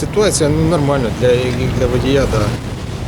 ситуація ну, нормальна для, для водія, да.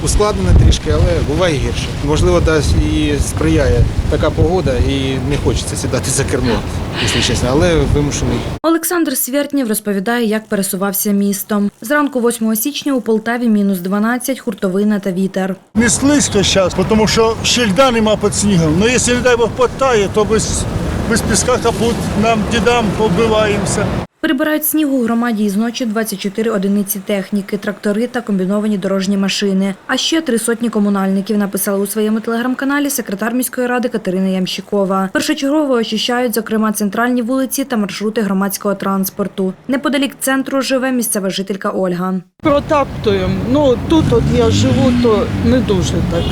Ускладнена трішки, але буває гірше. Можливо, дасть і сприяє така погода, і не хочеться сідати за кермо, якщо чесно, але вимушений. Олександр Свєртнєв розповідає, як пересувався містом. Зранку 8 січня у Полтаві мінус 12, хуртовина та вітер. Не слизько зараз, тому що ще льда нема під снігом. Ну якщо, не дай Бог, потає, то без, без піска капут нам, дідам, побиваємося. Прибирають сніг у громаді із ночі 24 одиниці техніки, трактори та комбіновані дорожні машини. А ще три сотні комунальників написала у своєму телеграм-каналі секретар міської ради Катерина Ямщикова. Першочергово очищають, зокрема, центральні вулиці та маршрути громадського транспорту. Неподалік центру живе місцева жителька Ольга. Протаптуємо. Ну тут от я живу, то не дуже так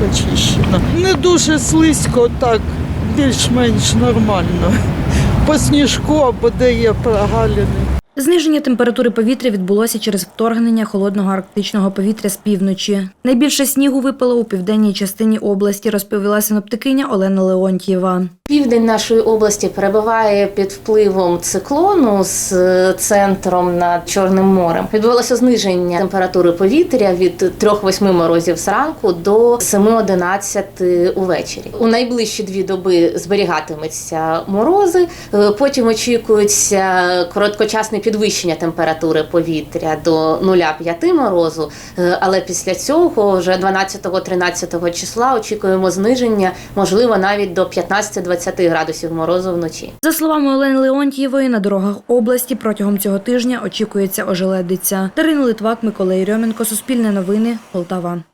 почищено. Не дуже слизько, так більш-менш нормально. По сніжку або де є прогалини. Зниження температури повітря відбулося через вторгнення холодного арктичного повітря з півночі. Найбільше снігу випало у південній частині області, розповіла синоптикиня Олена Леонтьєва. Південь нашої області перебуває під впливом циклону з е, центром над Чорним морем. Відбулося зниження температури повітря від 3-8 морозів зранку до 7-11 увечері. У найближчі дві доби зберігатиметься морози. е, Потім очікується короткочасне підвищення температури повітря до 0,5 морозу. е, Але після цього, вже 12-13 числа, очікуємо зниження, можливо, навіть до 15-20 градусів морозу вночі. За словами Олени Леонтьєвої, на дорогах області протягом цього тижня очікується ожеледиця. Дарина Литвак, Микола Єрьоменко, Суспільне новини, Полтава.